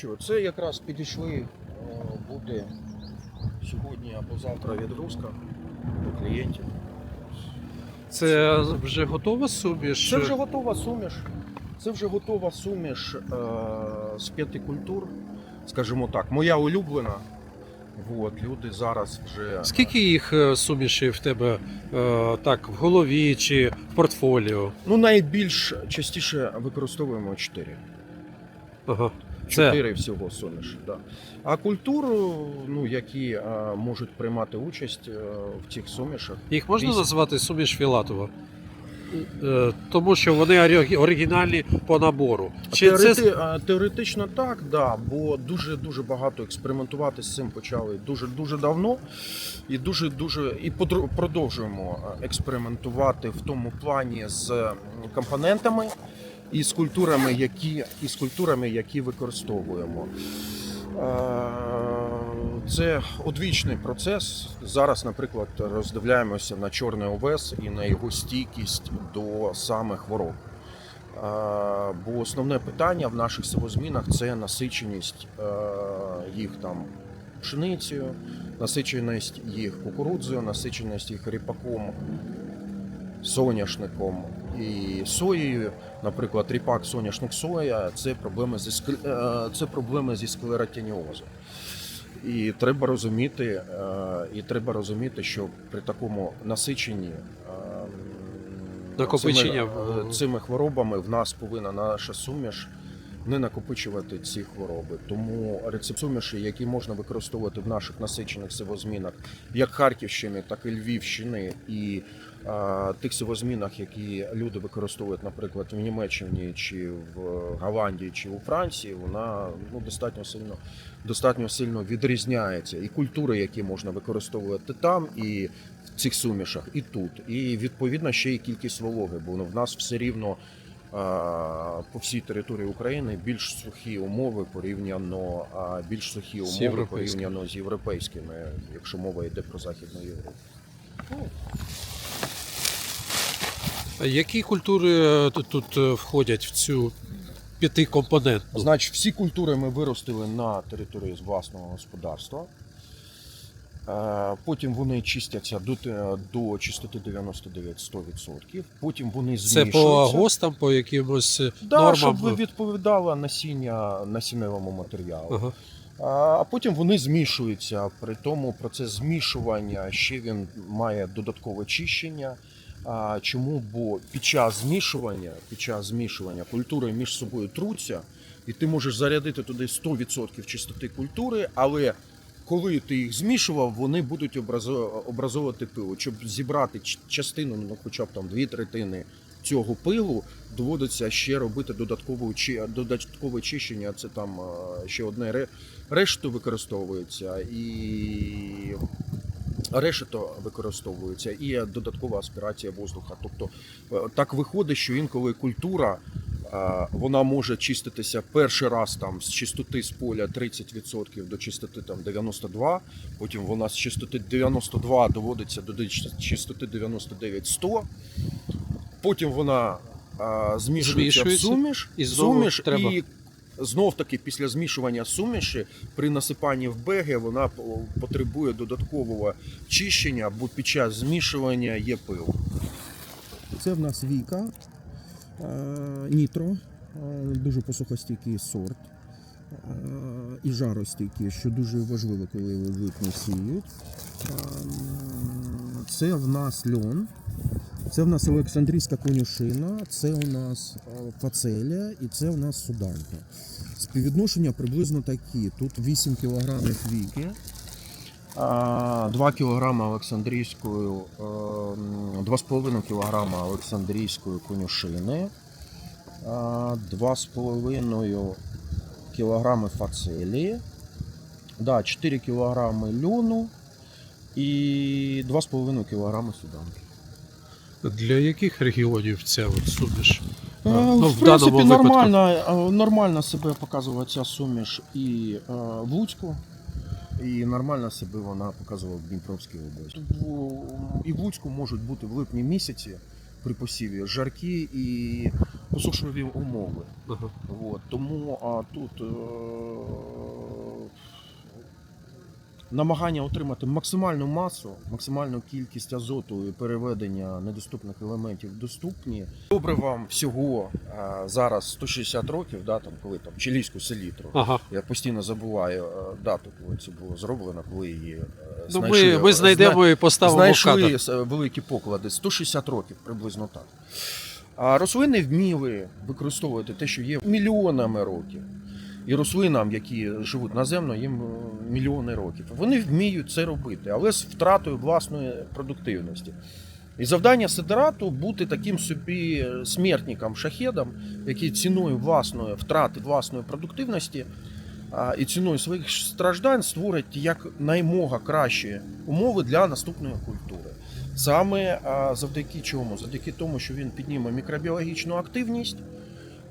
Що, це якраз підійшли, е, буде сьогодні або завтра відгрузка до клієнтів. Це вже готова суміш? Це вже готова суміш. Це вже готова суміш е, з п'яти культур. Скажімо так, моя улюблена. От, люди зараз вже. Скільки їх е, сумішів в тебе е, так в голові чи в портфоліо? Ну, найбільш частіше використовуємо чотири. Ага. Чотири всього суміші. Да. А культуру, ну, які е, можуть приймати участь е, в цих сумішах, їх можна Вісім. назвати суміш Філатова? Е, Тому що вони оригінальні по набору. Чи Теорети... це Теоретично так, да, бо дуже дуже багато експериментувати з цим почали дуже дуже давно, і дуже дуже і продовжуємо експериментувати в тому плані з компонентами і з культурами, які і з культурами, які використовуємо. Це одвічний процес. Зараз, наприклад, роздивляємося на чорний овес і на його стійкість до саме хвороб. Бо основне питання в наших сивозмінах це насиченість їх там пшеницею, насиченість їх кукурудзою, насиченість їх ріпаком, соняшником і соєю. Наприклад, ріпак, соняшник, соя це проблеми зі скле- це проблеми зі склеротініозом. І треба розуміти, е, і треба розуміти, що при такому насиченні е, цими, е, цими хворобами в нас повинна наша суміш не накопичувати ці хвороби. Тому рецептсуміші, які можна використовувати в наших насичених сивозмінах, як Харківщини, так і Львівщини, і е, тих сивозмінах, які люди використовують, наприклад, в Німеччині чи в Голландії чи у Франції, вона ну достатньо сильно достатньо сильно відрізняється. І культури, які можна використовувати там, і в цих сумішах, і тут. І відповідно ще й кількість вологи, бо в нас все рівно. По всій території України більш сухі умови порівняно більш сухі умови порівняно з європейськими, якщо мова йде про західну Європу. які культури е, тут, тут е, входять в цю п'ятикомпонентну? Значить, всі культури ми виростили на території з власного господарства. Е, Потім вони чистяться до, до чистоти 99-100%. Потім вони Це змішуються. по ГОСТам, по якимось е, Да, нормам? щоб відповідало насіння насінневому матеріалу. Ага. А потім вони змішуються. При тому процес змішування ще він має додаткове чищення. А, Чому? Бо під час змішування, під час змішування культури між собою труться, і ти можеш зарядити туди 100% чистоти культури, але коли ти їх змішував, вони будуть образо- образовувати пило. Щоб зібрати частину, ну хоча б там дві третини цього пилу, доводиться ще робити додаткове, чи- додаткове чищення. Це там ще одне ре- решето використовується і. Решето використовується і додаткова аспірація воздуха. Тобто е, так виходить, що інколи культура вона може чиститися перший раз там з чистоти з поля 30% до чистоти там 92, потім вона з чистоти 92 доводиться до чистоти 99-100%, потім вона е, змішується в суміш, і знову суміш треба- і знов таки після змішування суміші при насипанні в беги вона потребує додаткового чищення, бо під час змішування є пил. Це в нас Віка, е, Нітро, дуже посухостійкий сорт і жаростійкий, що дуже важливо, коли його випні сіють. Це в нас льон. Це в нас Олександрійська конюшина, це у нас фацелія і це у нас суданка. Співвідношення приблизно такі. Тут 8 кг віки, 2 кг Олександрійської, е, 2,5 кг Олександрійської конюшини, 2,5 кг фацелії, да, 4 кг льону і 2,5 кг суданки. Для яких регіонів ця от суміш? Е, Ну, в в принципі, нормально, е, нормально себе показувала ця суміш і е, в Луцьку, і нормально себе вона показувала в Дніпровській області. І в Луцьку можуть бути в липні місяці при посіві жаркі і посушливі умови. Ага. От, тому а, тут е, намагання отримати максимальну масу, максимальну кількість азоту і переведення недоступних елементів доступні. Добре вам всього е, зараз 160 років, да, там, коли там чилійську селітру. Ага. Я постійно забуваю е, дату, коли це було зроблено, коли її е, Ну, знайшли. ми, ми знайдемо і поставимо в Знайшли кадр. великі поклади 160 років приблизно так. А рослини вміли використовувати те, що є мільйонами років. І рослинам, які живуть наземно, їм е, мільйони років. Вони вміють це робити, але з втратою власної продуктивності. І завдання сидерату бути таким собі смертником, шахедом, який ціною власної втрати власної продуктивності і ціною своїх страждань створить як наймога кращі умови для наступної культури. Саме завдяки чому? Завдяки тому, що він підніме мікробіологічну активність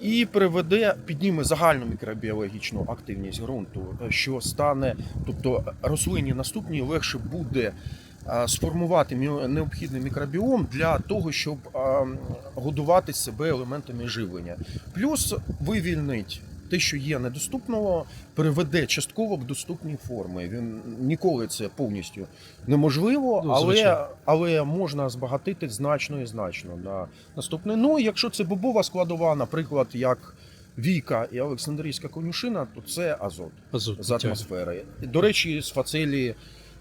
і приведе, підніме загальну мікробіологічну активність ґрунту, що стане, тобто рослині наступній легше буде сформувати мі- необхідний мікробіом для того, щоб годувати себе елементами живлення. Плюс вивільнить те, що є недоступного, переведе частково в доступні форми. Він ніколи це повністю неможливо, Ну, але, але можна збагатити значно і значно на наступне. Ну, якщо це бобова складова, наприклад, як Віка і Олександрійська конюшина, то це азот Азот, з атмосфери. До речі, з фацелії.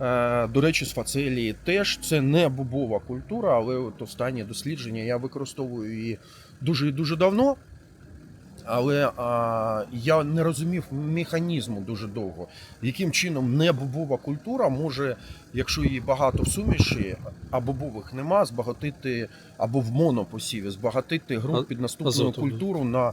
е, До речі, з фацелії теж це не бобова культура, але от останні дослідження я використовую її дуже і дуже давно. Але а, я не розумів механізму дуже довго, яким чином не бобова культура може, якщо її багато в суміші, а бобових нема, збагатити або в монопосіві, збагатити ґрунт під наступну азотом, культуру на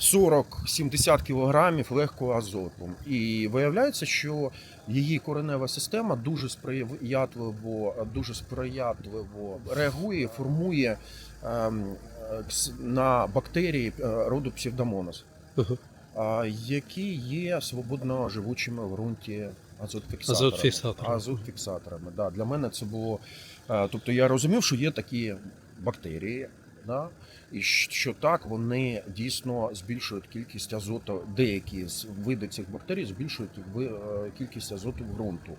40-70 кілограмів легкого азоту. І виявляється, що її коренева система дуже сприятливо, дуже сприятливо реагує, формує ем, на бактерії е, роду псевдомонос, які є свободно живучими в ґрунті азотфіксаторами. Азотфіксаторами. Азотфіксаторами. Да. Для мене це було. е, Тобто я розумів, що є такі бактерії. Да? І що так вони дійсно збільшують кількість азоту. Деякі з види цих бактерій збільшують е, кількість азоту в ґрунту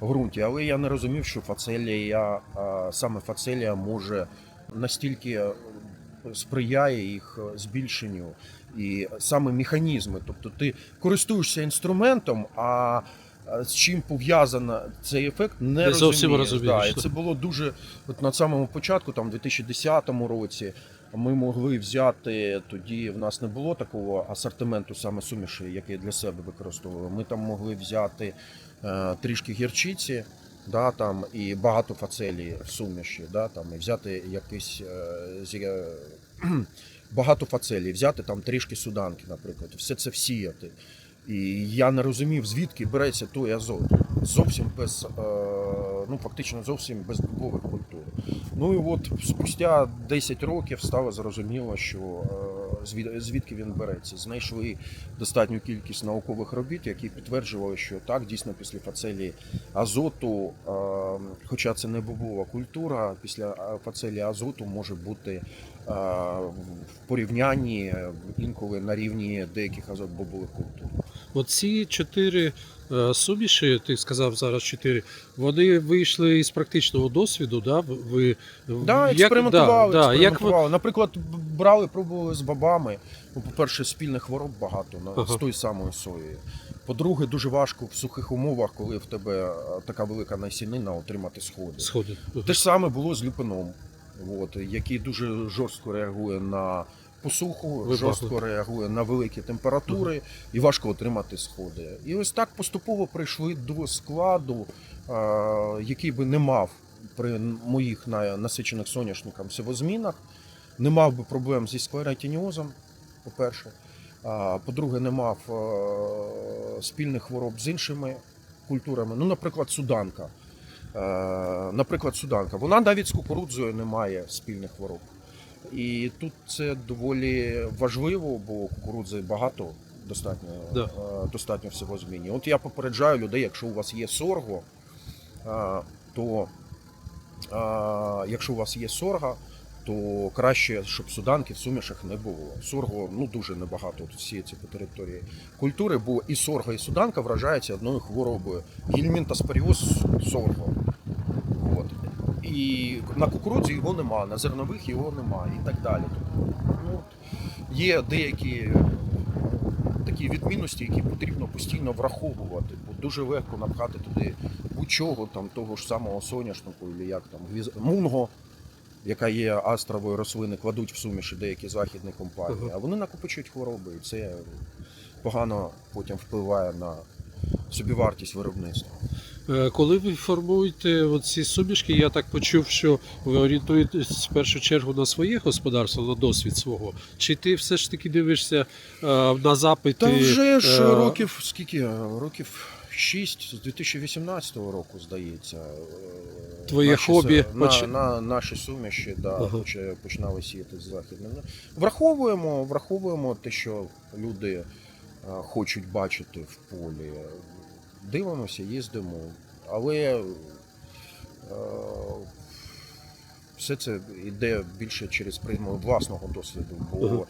в ґрунті. Але я не розумів, що фацелія, саме фацелія може настільки сприяє їх е, збільшенню. І саме механізми, тобто ти користуєшся інструментом, а е, з чим пов'язано цей ефект, не, зовсім розумієш. Да, розумієш. і це було дуже от на самому початку, там, в 2010 році. Ми могли взяти тоді. В нас не було такого асортименту саме суміші, який для себе використовували. Ми там могли взяти е, трішки гірчиці, да, там, і багато фацелі суміші, да, там, і взяти якийсь е, е, багато фацелі, взяти там трішки суданки, наприклад, все це всіяти. І я не розумів, звідки береться той азот. Зовсім без, е, ну фактично зовсім без дубових культур. Ну і от спустя 10 років стало зрозуміло, що е, звідки він береться. Знайшли достатню кількість наукових робіт, які підтверджували, що так, дійсно після фацелії азоту, е, хоча це не бобова культура, після е, фацелії азоту може бути в порівнянні інколи на рівні деяких азот-бобових культур. Оці чотири е, суміші, ти сказав зараз чотири, вони вийшли із практичного досвіду, да? Ви Да, як- експериментували, да, да, як ви. Наприклад, брали, пробували з бабами. Ну, по-перше, спільних хвороб багато Ага. з тої самої сої. По-друге, дуже важко в сухих умовах, коли в тебе е, така велика насінина, отримати сходи. сходи? Те ж саме було з люпином, от, який дуже жорстко реагує на посуху, Вибахи. жорстко реагує на великі температури і важко отримати сходи. І ось так поступово прийшли до складу, е, який би не мав при моїх на- насичених соняшникам сивозмінах, не мав би проблем зі склеротініозом, по-перше. По-друге, не мав е, спільних хвороб з іншими культурами. Ну, наприклад, суданка. Е, Наприклад, суданка. Вона навіть з кукурудзою не має спільних хвороб. І тут це доволі важливо, бо кукурудзи багато достатньо, Да. е, достатньо всього зміні. От я попереджаю людей, якщо у вас є сорго, е, то е, якщо у вас є сорга, то краще, щоб суданки в сумішах не було. Сорго ну дуже небагато сіється по території культури, бо і сорго, і суданка вражаються одною хворобою. Гельмінтоспоріоз сорго. От. І на кукурудзі його нема, на зернових його нема і так далі. Ну, є деякі е, такі відмінності, які потрібно постійно враховувати, бо дуже легко напхати туди будь-чого, там того ж самого соняшнику, або як там мунго, яка є астровою рослини, кладуть в суміші деякі західні компанії, а вони накопичують хвороби, і це погано потім впливає на собівартість виробництва. Е, Коли ви формуєте ці сумішки, я так почув, що ви орієнтуєтесь в першу чергу на своє господарство, на досвід свого. Чи ти все ж таки дивишся е, на запити? Та вже ж е, років скільки? Років 6 з 2018 року, здається. Твоє наші хобі на, поч- на, наші суміші да, Ага. поч- починали сіяти з західним. Враховуємо, враховуємо те, що люди хочуть бачити в полі. Дивимося, їздимо. Але е, все це йде більше через призму власного досвіду, бо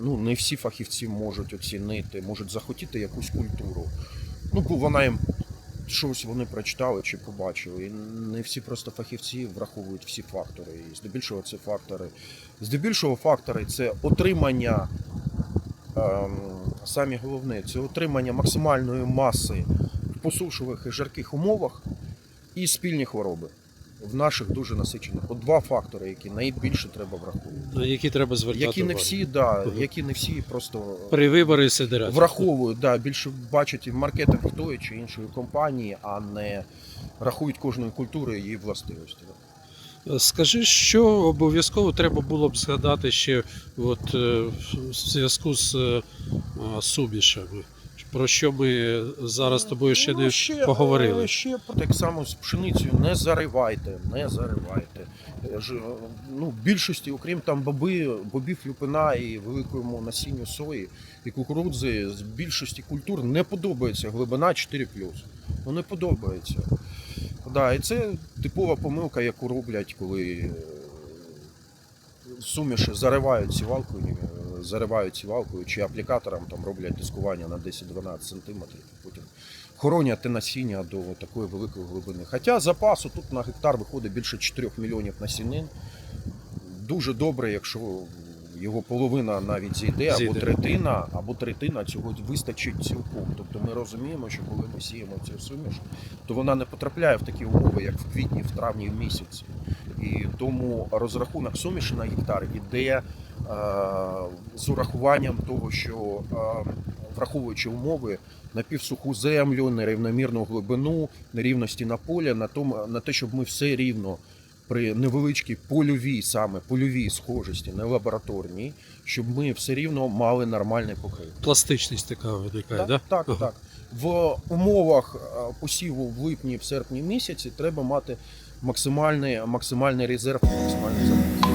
ну, не всі фахівці можуть оцінити, можуть захотіти якусь культуру. Ну, бо вона їм щось вони прочитали чи побачили. І не всі просто фахівці враховують всі фактори. І здебільшого це фактори. Здебільшого фактори це отримання. Ем, самі головне це отримання максимальної маси в посушливих і жарких умовах і спільні хвороби в наших дуже насичених. От два фактори, які найбільше треба враховувати. на які треба звертати Які не всі, да, які не всі просто При виборі сидирати. враховують, да, більше бачать і маркетинг тої чи іншої компанії, а не рахують кожної культури її властивості. Скажи, що обов'язково треба було б згадати ще от, е, в зв'язку з е, а, сумішами, про що ми зараз з тобою ще Ну, не поговорили. е, Ще так само з пшеницею не заривайте, не заривайте. Е, е, Ну, більшості, окрім там боби, бобів люпина і великому насінню сої і кукурудзи, з більшості культур не подобається глибина 4 Ну не подобається. Да, і це типова помилка, яку роблять, коли е, суміші заривають сівалкою, е, заривають сівалкою чи аплікатором там роблять дискування на 10-12 сантиметрів. Потім хоронять насіння до такої великої глибини. Хоча запасу тут на гектар виходить більше 4 мільйонів насінин. Дуже добре, якщо його половина навіть зійде, або Зійде. третина, або третина цього вистачить цілком. Тобто ми розуміємо, що коли ми сіємо цю суміш, то вона не потрапляє в такі умови, як в квітні, в травні в місяці. І тому розрахунок суміші на гектар іде е, з урахуванням того, що е, враховуючи умови на півсуху землю, нерівномірну глибину, нерівності на полі, на тому на те, щоб ми все рівно при невеличкій польовій, саме польовій схожості, не лабораторній, щоб ми все рівно мали нормальний покриття. Пластичність така виникає, Так, да? так, Ага. так. В умовах е, посіву в липні, в серпні місяці треба мати максимальний, максимальний резерв, максимальний запас.